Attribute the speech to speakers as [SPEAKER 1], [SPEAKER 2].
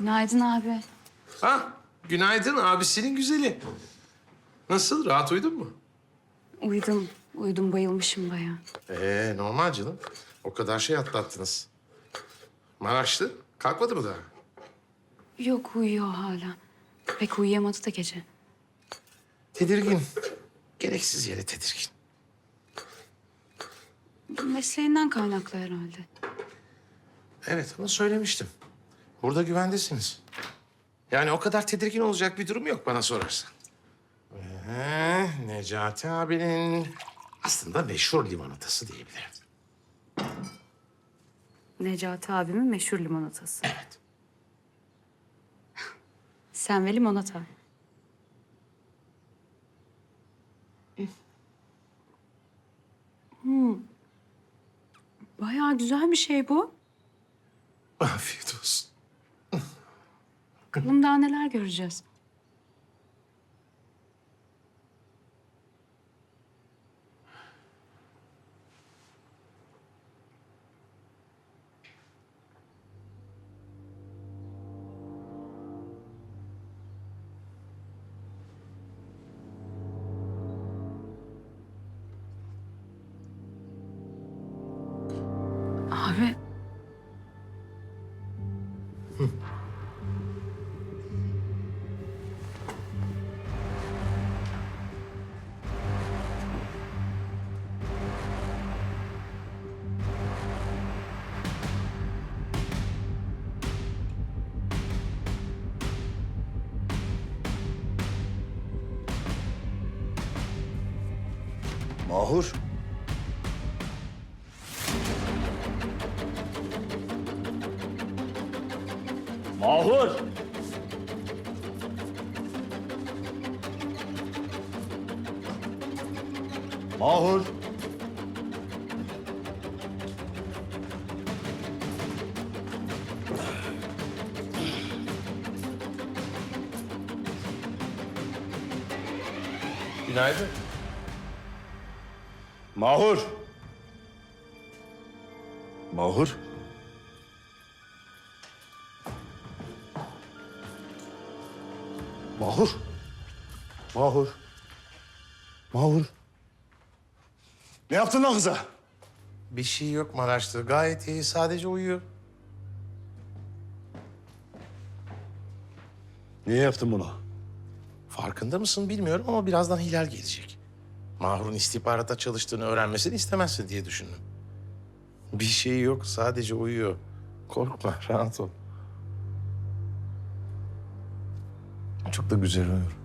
[SPEAKER 1] Günaydın abi.
[SPEAKER 2] Ha, günaydın abisinin güzeli. Nasıl, rahat uyudun mu?
[SPEAKER 1] Uyudum. Uyudum bayılmışım bayağı.
[SPEAKER 2] Ee, normal canım. O kadar şey atlattınız. Maraşlı, kalkmadı mı daha?
[SPEAKER 1] Yok uyuyor hala. Pek uyuyamadı da gece.
[SPEAKER 2] Tedirgin. Gereksiz yere tedirgin.
[SPEAKER 1] Mesleğinden kaynaklı herhalde.
[SPEAKER 2] Evet, onu söylemiştim. Burada güvendesiniz. Yani o kadar tedirgin olacak bir durum yok bana sorarsan. Ee, Necati abinin aslında meşhur limonatası diyebilirim.
[SPEAKER 1] Necati abimin meşhur limonatası.
[SPEAKER 2] Evet.
[SPEAKER 1] Sen ve limonata. Hmm. Bayağı güzel bir şey bu. Bakalım daha neler göreceğiz. Abi.
[SPEAKER 3] Mahur. Mahur. Mahur.
[SPEAKER 2] Günaydın.
[SPEAKER 3] Mahur. Mahur. Mahur. Mahur. Mahur. Ne yaptın lan kıza?
[SPEAKER 2] Bir şey yok Maraşlı. Gayet iyi. Sadece uyuyor.
[SPEAKER 3] Niye yaptın bunu?
[SPEAKER 2] Farkında mısın bilmiyorum ama birazdan Hilal gelecek. Mahur'un istihbarata çalıştığını öğrenmesini istemezsin diye düşündüm. Bir şey yok. Sadece uyuyor. Korkma. Rahat ol.
[SPEAKER 3] Çok da güzel uyuyor.